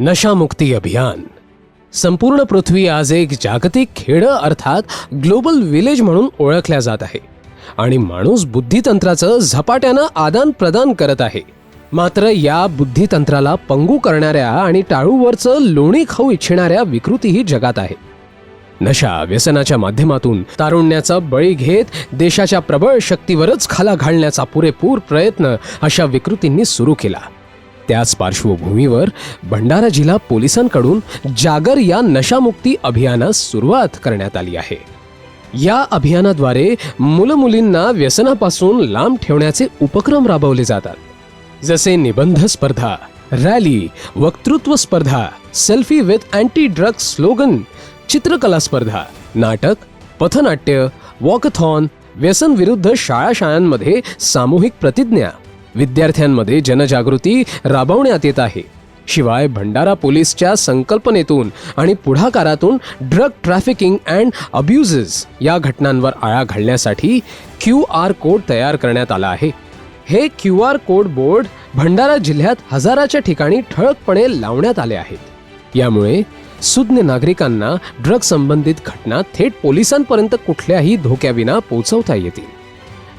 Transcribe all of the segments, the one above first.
नशामुक्ती अभियान. संपूर्ण पृथ्वी आज एक जागतिक खेडं अर्थात ग्लोबल विलेज म्हणून ओळखल्या जात आहे. आणि माणूस बुद्धितंत्राचं झपाट्यानं आदान प्रदान करत आहे. मात्र या बुद्धितंत्राला पंगू करणाऱ्या आणि टाळूवरचं लोणी खाऊ इच्छिणाऱ्या विकृतीही जगात आहे. नशा व्यसनाच्या माध्यमातून तारुण्याचा बळी घेत देशाच्या प्रबळ शक्तीवरच खाला घालण्याचा पुरेपूर प्रयत्न अशा विकृतींनी सुरू केला. त्याच पार्श्वभूमीवर भंडारा जिल्हा पोलिसांकडून जागर या नशामुक्ती अभियानास सुरुवात करण्यात आली आहे. या अभियानाद्वारे मुलं मुलींना व्यसनापासून लांब ठेवण्याचे उपक्रम राबवले जातात. जसे निबंध स्पर्धा रॅली वक्तृत्व स्पर्धा selfie with anti drug slogan चित्रकला स्पर्धा नाटक पथनाट्य वॉकथॉन व्यसन विरुद्ध शाळा शाळांमध्ये सामूहिक प्रतिज्ञा विद्यार्थ्यांमध्ये जनजागृती राबवण्यात येत आहे. शिवाय भंडारा पोलीसच्या संकल्पनेतून आणि पुढाकारातून ड्रग ट्रॅफिकिंग अँड अब्युजेस या घटनांवर आळा घालण्यासाठी क्यू आर कोड तयार करण्यात आला आहे. हे Q R code board Bhandara जिल्ह्यात हजाराच्या ठिकाणी ठळकपणे लावण्यात आले आहेत. यामुळे सुज्ञ नागरिकांना ड्रग संबंधित घटना थेट पोलिसांपर्यंत कुठल्याही धोक्याविना पोहोचवता येतील.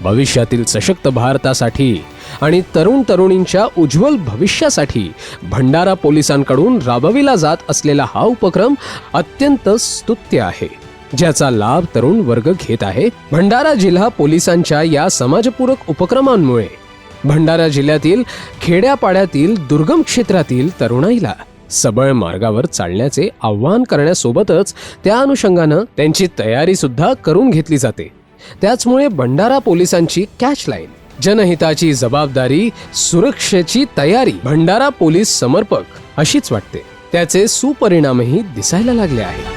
भविष्यातील सशक्त भारतासाठी आणि तरुण तरुणींच्या उज्ज्वल भविष्यासाठी भंडारा पोलिसांकडून राबविला जात असलेला हा उपक्रम अत्यंत स्तुत्य आहे. ज्याचा लाभ तरुण वर्ग घेत आहे भंडारा जिल्हा पोलिसांच्या या समाजपूरक उपक्रमांमुळे. भंडारा जिल्ह्यातील खेड्यापाड्यातील दुर्गम क्षेत्रातील तरुणाईला सबळ मार्गावर चालण्याचे आव्हान करण्यासोबतच त्या अनुषंगानं त्यांची तयारी सुद्धा करून घेतली जाते. त्याचमुळे भंडारा पोलिसांची कॅच लाईन जनहिताची जबाबदारी सुरक्षेची तयारी भंडारा पोलीस समर्पक अशीच वाटते. त्याचे सुपरिणामही दिसायला लागले आहेत.